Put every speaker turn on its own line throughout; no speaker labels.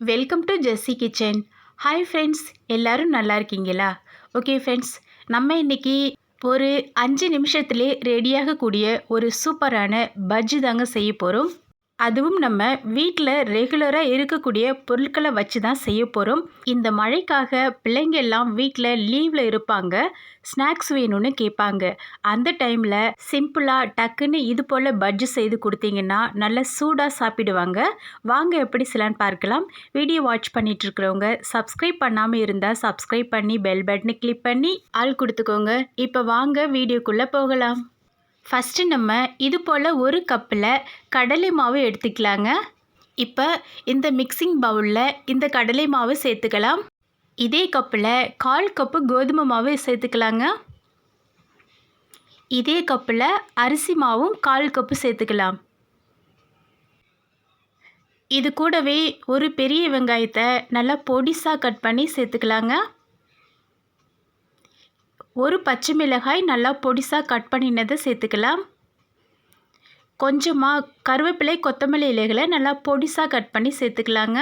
Welcome to Jessie kitchen hi friends எல்லாரும் நல்லா இருக்கீங்களா? ஓகே ஃப்ரெண்ட்ஸ் நம்ம இன்னைக்கு ஒரு அஞ்சு நிமிஷத்துலேயே ரெடியாகக்கூடிய ஒரு சூப்பரான பஜ்ஜி தாங்க செய்ய போகிறோம் அதுவும் நம்ம வீட்டில் ரெகுலராக இருக்கக்கூடிய பொருட்களை வச்சு தான் செய்ய போகிறோம் இந்த மழைக்காக பிள்ளைங்க எல்லாம் வீட்டில் லீவில் இருப்பாங்க. ஸ்நாக்ஸ் வேணும்னு கேட்பாங்க. அந்த டைமில் சிம்பிளாக டக்குன்னு இது போல் பஜ்ஜி செய்து கொடுத்தீங்கன்னா நல்லா சூடாக சாப்பிடுவாங்க. வாங்க எப்படி சிலான்னு பார்க்கலாம். வீடியோ வாட்ச் பண்ணிட்டு இருக்கிறவங்க சப்ஸ்கிரைப் பண்ணாமல் இருந்தால் சப்ஸ்கிரைப் பண்ணி பெல் பட்டனை கிளிக் பண்ணி ஆள் கொடுத்துக்கோங்க. இப்போ வாங்க வீடியோக்குள்ளே போகலாம். ஃபஸ்ட்டு நம்ம இது போல் ஒரு கப்பில் கடலை மாவு எடுத்துக்கலாங்க. இப்போ இந்த மிக்சிங் பவுலில் இந்த கடலை மாவு சேர்த்துக்கலாம். இதே கப்பில் கால் கப்பு கோதுமை மாவு சேர்த்துக்கலாங்க. இதே கப்பில் அரிசி மாவும் கால் கப்பு சேர்த்துக்கலாம். இது கூடவே ஒரு பெரிய வெங்காயத்தை நல்லா பொடிசாக கட் பண்ணி சேர்த்துக்கலாங்க. ஒரு பச்சை மிளகாய் நல்லா பொடிசாக கட் பண்ணினதை சேர்த்துக்கலாம். கொஞ்சமாக கருவேப்பிலை கொத்தமல்லி இலைகளை நல்லா பொடிசாக கட் பண்ணி சேர்த்துக்கலாங்க.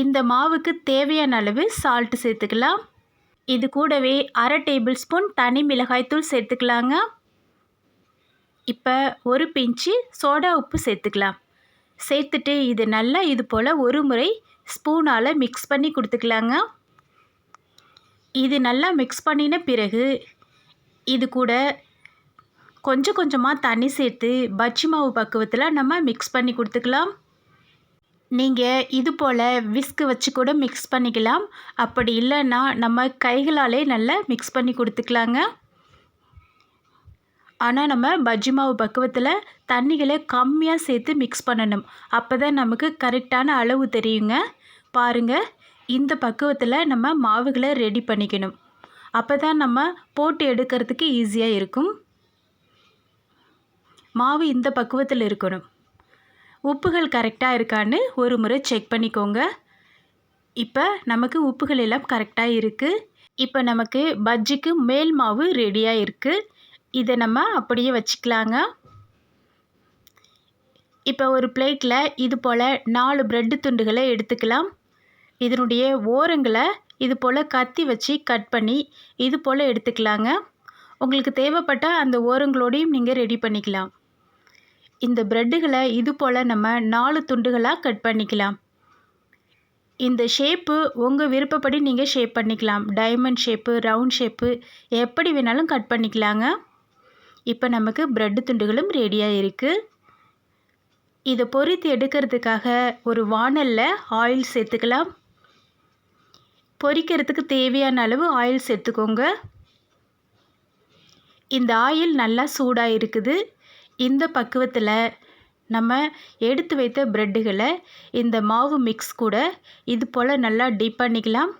இந்த மாவுக்கு தேவையான அளவு சால்ட்டு சேர்த்துக்கலாம். இது கூடவே அரை டேபிள் ஸ்பூன் தனி மிளகாய்த்தூள் சேர்த்துக்கலாங்க. இப்போ ஒரு பிஞ்சு சோடா உப்பு சேர்த்துக்கலாம். சேர்த்துட்டு இது நல்லா இது போல் ஒரு முறை ஸ்பூனால் மிக்ஸ் பண்ணி கொடுத்துக்கலாங்க. இது நல்லா மிக்ஸ் பண்ணின பிறகு இது கூட கொஞ்சம் கொஞ்சமாக தண்ணி சேர்த்து பஜ்ஜி மாவு பக்குவத்தில் நம்ம மிக்ஸ் பண்ணி கொடுத்துக்கலாம். நீங்கள் இது போல் விஸ்கு வச்சு கூட மிக்ஸ் பண்ணிக்கலாம். அப்படி இல்லைன்னா நம்ம கைகளாலே நல்லா மிக்ஸ் பண்ணி கொடுத்துக்கலாங்க. ஆனால் நம்ம பஜ்ஜி மாவு பக்குவத்தில் தண்ணிகளை கம்மியாக சேர்த்து மிக்ஸ் பண்ணணும். அப்போ தான் நமக்கு கரெக்டான அளவு தெரியுங்க. பாருங்கள் இந்த பக்குவத்தில் நம்ம மாவுகளை ரெடி பண்ணிக்கணும். அப்போ தான் நம்ம போட்டு எடுக்கிறதுக்கு ஈஸியாக இருக்கும். மாவு இந்த பக்குவத்தில் இருக்கணும். உப்புகள் கரெக்டாக இருக்கான்னு ஒரு முறை செக் பண்ணிக்கோங்க. இப்போ நமக்கு உப்புகள் எல்லாம் கரெக்டாக இருக்குது இப்போ நமக்கு பஜ்ஜிக்கு மேல் மாவு ரெடியாக இருக்குது இதை நம்ம அப்படியே வச்சுக்கலாங்க. இப்போ ஒரு பிளேட்டில் இது போல் நாலு ப்ரெட்டு துண்டுகளை எடுத்துக்கலாம். இதனுடைய ஓரங்களை இது போல் கத்தி வச்சு கட் பண்ணி இது போல் எடுத்துக்கலாங்க. உங்களுக்கு தேவைப்பட்ட அந்த ஓரங்களோடையும் நீங்கள் ரெடி பண்ணிக்கலாம். இந்த ப்ரெட்டுகளை இது போல் நம்ம நாலு துண்டுகளாக கட் பண்ணிக்கலாம். இந்த ஷேப்பு உங்கள் விருப்பப்படி நீங்கள் ஷேப் பண்ணிக்கலாம். டைமண்ட் ஷேப்பு ரவுண்ட் ஷேப்பு எப்படி வேணாலும் கட் பண்ணிக்கலாங்க. இப்போ நமக்கு ப்ரெட்டு துண்டுகளும் ரெடியாக இருக்குது இதை பொறித்து எடுக்கிறதுக்காக ஒரு வானலில் ஆயில் சேர்த்துக்கலாம். பொரிக்கிறதுக்கு தேவையான அளவு ஆயில் சேர்த்துக்கோங்க. இந்த ஆயில் நல்லா சூடாக இருக்குது இந்த பக்குவத்தில் நம்ம எடுத்து வைத்த ப்ரெட்டுகளை இந்த மாவு மிக்ஸ் கூட இது போல் நல்லா டீப் பண்ணிக்கலாம்.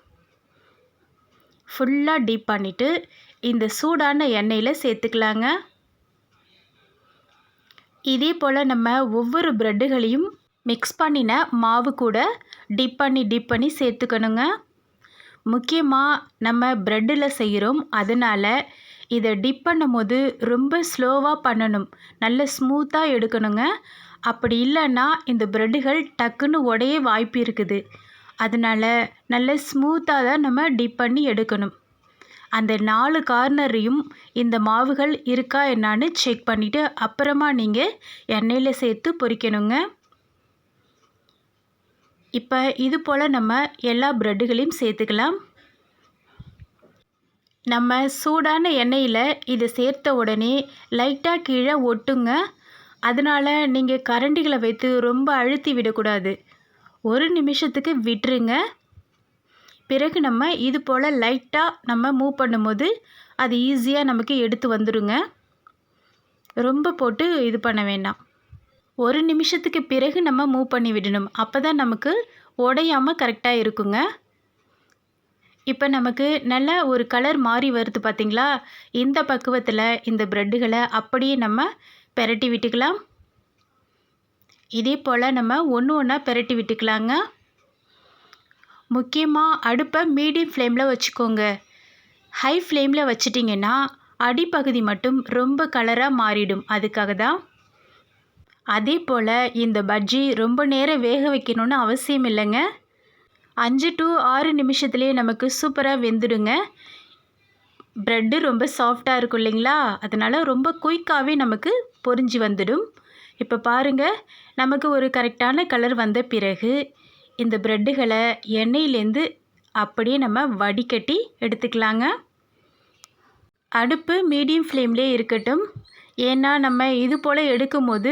ஃபுல்லாக டீப் பண்ணிவிட்டு இந்த சூடான எண்ணெயில் சேர்த்துக்கலாங்க. இதே போல் நம்ம ஒவ்வொரு ப்ரெட்டுகளையும் மிக்ஸ் பண்ணின மாவு கூட டிப் பண்ணி டிப் பண்ணி சேர்த்துக்கணுங்க. முக்கியமாக நம்ம ப்ரெட்டில் செய்கிறோம் அதனால் இதை டிப் பண்ணும்போது ரொம்ப ஸ்லோவாக பண்ணணும். நல்ல ஸ்மூத்தாக எடுக்கணுங்க. அப்படி இல்லைன்னா இந்த ப்ரெட்டுகள் டக்குன்னு உடைய வாய்ப்பு இருக்குது. அதனால் நல்ல ஸ்மூத்தாக தான் நம்ம டிப் பண்ணி எடுக்கணும். அந்த நாலு கார்னரையும் இந்த மாவுகள் இருக்கா என்னான்னு செக் பண்ணிவிட்டு அப்புறமா நீங்கள் எண்ணெயில் சேர்த்து பொரிக்கணுங்க இப்போ இது போல் நம்ம எல்லா ப்ரெட்டுகளையும் சேர்த்துக்கலாம். நம்ம சூடான எண்ணெயில் இதை சேர்த்த உடனே லைட்டாக கீழே ஒட்டுங்க. அதனால் நீங்கள் கரண்டிகளை வைத்து ரொம்ப அழுத்தி விடக்கூடாது. ஒரு நிமிஷத்துக்கு விட்டுருங்க. பிறகு நம்ம இது போல் லைட்டாக நம்ம மூவ் பண்ணும்போது அது ஈஸியாக நமக்கு எடுத்து வந்துடுங்க ரொம்ப போட்டு இது பண்ண வேண்டாம். ஒரு நிமிஷத்துக்கு பிறகு நம்ம மூவ் பண்ணி விடணும். அப்போ தான் நமக்கு உடையாமல் கரெக்டாக இருக்குங்க. இப்போ நமக்கு நல்ல ஒரு கலர் மாறி வருது பார்த்திங்களா இந்த பக்குவத்தில் இந்த ப்ரெட்டுகளை அப்படியே நம்ம பெரட்டி விட்டுக்கலாம். இதே போல் நம்ம ஒன்று ஒன்றா பெரட்டி விட்டுக்கலாங்க. முக்கியமாக அடுப்பை மீடியம் ஃப்ளேமில் வச்சுக்கோங்க. ஹை ஃப்ளேமில் வச்சிட்டிங்கன்னா அடிப்பகுதி மட்டும் ரொம்ப கலராக மாறிடும். அதுக்காக தான் அதே போல் இந்த பஜ்ஜி ரொம்ப நேரம் வேக வைக்கணும்னு அவசியம் இல்லைங்க. அஞ்சு டு ஆறு நிமிஷத்துலேயே நமக்கு சூப்பராக வெந்துடுங்க. ப்ரெட்டு ரொம்ப சாஃப்டாக இருக்கும் இல்லைங்களா? அதனால் ரொம்ப குயிக்காகவே நமக்கு பொரிஞ்சு வந்துடும். இப்போ பாருங்கள் நமக்கு ஒரு கரெக்டான கலர் வந்த பிறகு இந்த ப்ரெட்டுகளை எண்ணெயிலேருந்து அப்படியே நம்ம வடிகட்டி எடுத்துக்கலாங்க. அடுப்பு மீடியம் ஃப்ளேம்லேயே இருக்கட்டும். ஏன்னா நம்ம இது போல் எடுக்கும்போது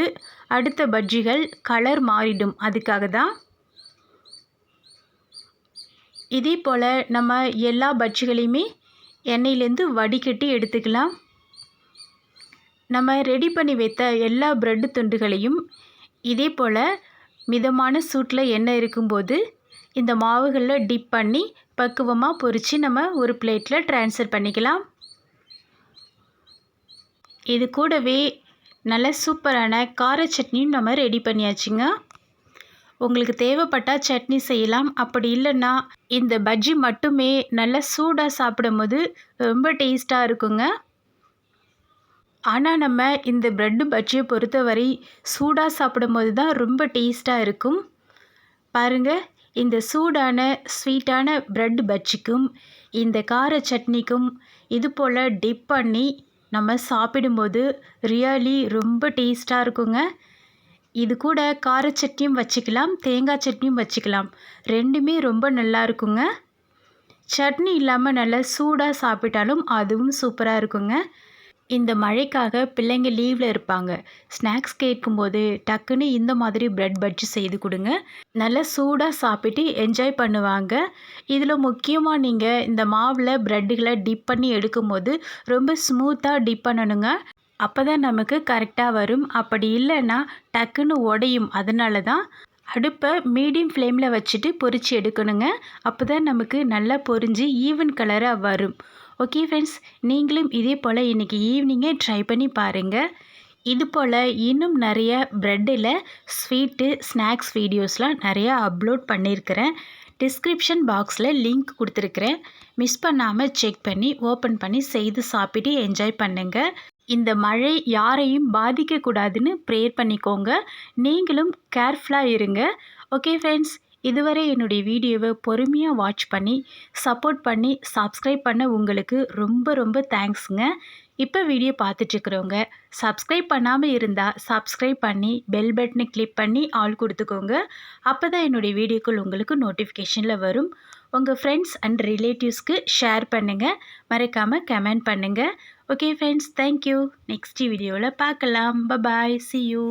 அடுத்த பஜ்ஜிகள் கலர் மாறிடும். அதுக்காக தான் இதே போல் நம்ம எல்லா பஜ்ஜிகளையுமே எண்ணெயிலேருந்து வடிகட்டி எடுத்துக்கலாம். நம்ம ரெடி பண்ணி வைத்த எல்லா ப்ரெட்டு துண்டுகளையும் இதே போல் மிதமான சூட்டில் எண்ணெய் இருக்கும்போது இந்த மாவுகளில் டிப் பண்ணி பக்குவமாக பொறித்து நம்ம ஒரு பிளேட்டில் ட்ரான்ஸ்ஃபர் பண்ணிக்கலாம். இது கூடவே நல்ல சூப்பரான கார சட்னியும் நம்ம ரெடி பண்ணியாச்சுங்க. உங்களுக்கு தேவைப்பட்டால் சட்னி செய்யலாம். அப்படி இல்லைன்னா இந்த பஜ்ஜி மட்டுமே நல்லா சூடாக சாப்பிடும் போது ரொம்ப டேஸ்ட்டாக இருக்குங்க. ஆனால் நம்ம இந்த ப்ரெட்டு பஜ்ஜியை பொறுத்தவரை சூடாக சாப்பிடும் போது தான் ரொம்ப டேஸ்ட்டாக இருக்கும். பாருங்கள் இந்த சூடான ஸ்வீட்டான ப்ரெட் பஜ்ஜிக்கும் இந்த கார சட்னிக்கும் இது போல் டிப் பண்ணி நம்ம சாப்பிடும்போது ரியலி ரொம்ப டேஸ்ட்டாக இருக்குங்க. இது கூட கார சட்னியும் வச்சுக்கலாம் தேங்காய் சட்னியும் வச்சுக்கலாம். ரெண்டுமே ரொம்ப நல்லா இருக்குங்க. சட்னி இல்லாமல் நல்லா சூடாக சாப்பிட்டாலும் அதுவும் சூப்பராக இருக்குங்க. இந்த மழைக்காக பிள்ளைங்க லீவில் இருப்பாங்க. ஸ்நாக்ஸ் கேட்கும்போது டக்குன்னு இந்த மாதிரி ப்ரெட் பஜ்ஜி செய்து கொடுங்க. நல்லா சூடாக சாப்பிட்டு என்ஜாய் பண்ணுவாங்க. இதில் முக்கியமாக நீங்கள் இந்த மாவில் ப்ரெட்டுகளை டிப் பண்ணி எடுக்கும்போது ரொம்ப ஸ்மூத்தாக டிப் பண்ணணுங்க. அப்போ தான் நமக்கு கரெக்டாக வரும். அப்படி இல்லைன்னா டக்குன்னு உடையும். அதனால தான் அடுப்பை மீடியம் ஃப்ளேமில் வச்சுட்டு பொரித்து எடுக்கணுங்க. அப்போ தான் நமக்கு நல்லா பொரிஞ்சு ஈவன் கலராக வரும். ஓகே ஃப்ரெண்ட்ஸ் நீங்களும் இதே போல் இன்றைக்கி ஈவினிங்கே ட்ரை பண்ணி பாருங்கள் இது போல் இன்னும் நிறைய ப்ரெட்டில் ஸ்வீட்டு ஸ்நாக்ஸ் வீடியோஸ்லாம் நிறையா அப்லோட் பண்ணியிருக்கிறேன் டிஸ்கிரிப்ஷன் பாக்ஸில் லிங்க் கொடுத்துருக்குறேன். மிஸ் பண்ணாமல் செக் பண்ணி ஓப்பன் பண்ணி செய்து சாப்பிட்டு என்ஜாய் பண்ணுங்கள் இந்த மழை யாரையும் பாதிக்கக்கூடாதுன்னு ப்ரேயர் பண்ணிக்கோங்க. நீங்களும் கேர்ஃபுல்லாக இருங்க. ஓகே ஃப்ரெண்ட்ஸ் இதுவரை என்னுடைய வீடியோவை பொறுமையாக வாட்ச் பண்ணி சப்போர்ட் பண்ணி சப்ஸ்கிரைப் பண்ண உங்களுக்கு ரொம்ப ரொம்ப தேங்க்ஸுங்க இப்போ வீடியோ பார்த்துட்ருக்குறவங்க சப்ஸ்கிரைப் பண்ணாமல் இருந்தால் சப்ஸ்கிரைப் பண்ணி பெல் பட்டனை கிளிக் பண்ணி ஆள் கொடுத்துக்கோங்க. அப்போ தான் என்னுடைய வீடியோக்கள் உங்களுக்கு நோட்டிஃபிகேஷனில் வரும். உங்கள் ஃப்ரெண்ட்ஸ் அண்ட் ரிலேட்டிவ்ஸ்க்கு ஷேர் பண்ணுங்கள் மறக்காமல் கமெண்ட் பண்ணுங்கள் ஓகே ஃப்ரெண்ட்ஸ் தேங்க்யூ நெக்ஸ்ட் வீடியோவில் பார்க்கலாம். Bye bye C you